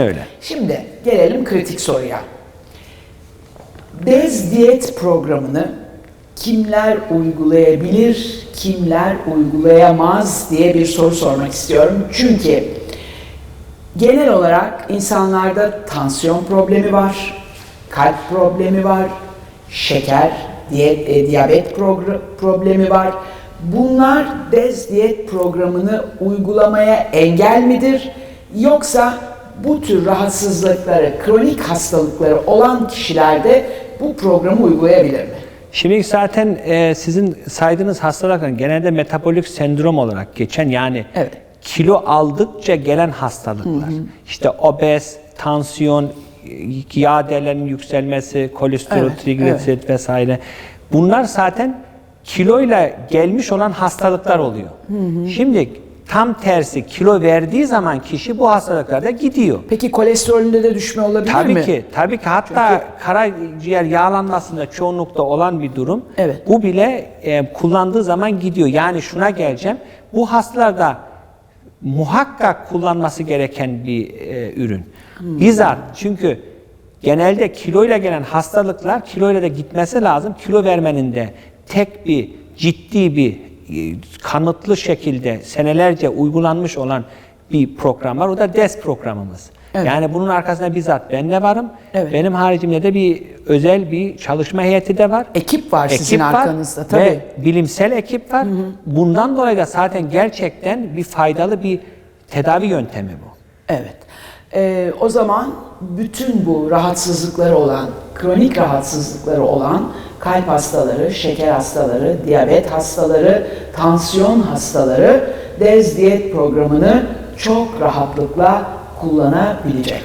öyle. Şimdi gelelim kritik soruya. Bez diyet programını kimler uygulayabilir, kimler uygulayamaz diye bir soru sormak istiyorum. Çünkü genel olarak insanlarda tansiyon problemi var, kalp problemi var, şeker, diyet, e, diyabet problemi var. Bunlar bez diyet programını uygulamaya engel midir? Yoksa bu tür rahatsızlıkları, kronik hastalıkları olan kişilerde bu programı uygulayabilir mi? Şimdi zaten e, sizin saydığınız hastalıklar genelde metabolik sendrom olarak geçen yani Evet. kilo aldıkça gelen hastalıklar. İşte obez, tansiyon, e, yağ değerlerinin yükselmesi, kolesterol, Evet, trigliserit vesaire. Bunlar zaten kiloyla gelmiş olan hastalıklar oluyor. Şimdi tam tersi kilo verdiği zaman kişi bu hastalıklarda gidiyor. Peki kolesterolünde de düşme olabilir Tabii mi? ki, tabii ki. Hatta karaciğer yağlanmasında çoğunlukta olan bir durum. Evet. Bu bile e, kullandığı zaman gidiyor. Yani şuna geleceğim. Bu hastalarda muhakkak kullanması gereken bir e, ürün. Hmm. Bizzat çünkü genelde kiloyla gelen hastalıklar kiloyla da gitmesi lazım. Kilo vermenin de tek bir ciddi bir kanıtlı şekilde senelerce uygulanmış olan bir program var. O da DES programımız. Evet. Yani bunun arkasında bizzat ben de varım. Evet. Benim haricimde de bir özel bir çalışma heyeti de var. Ekip var sizin var arkanızda, tabii. Ve bilimsel ekip var. Bundan dolayı da zaten gerçekten bir faydalı bir tedavi yöntemi bu. Evet. Ee, o zaman bütün bu rahatsızlıkları olan, kronik rahatsızlıkları olan kalp hastaları, şeker hastaları, diyabet hastaları, tansiyon hastaları DEZ diyet programını çok rahatlıkla kullanabilecekler.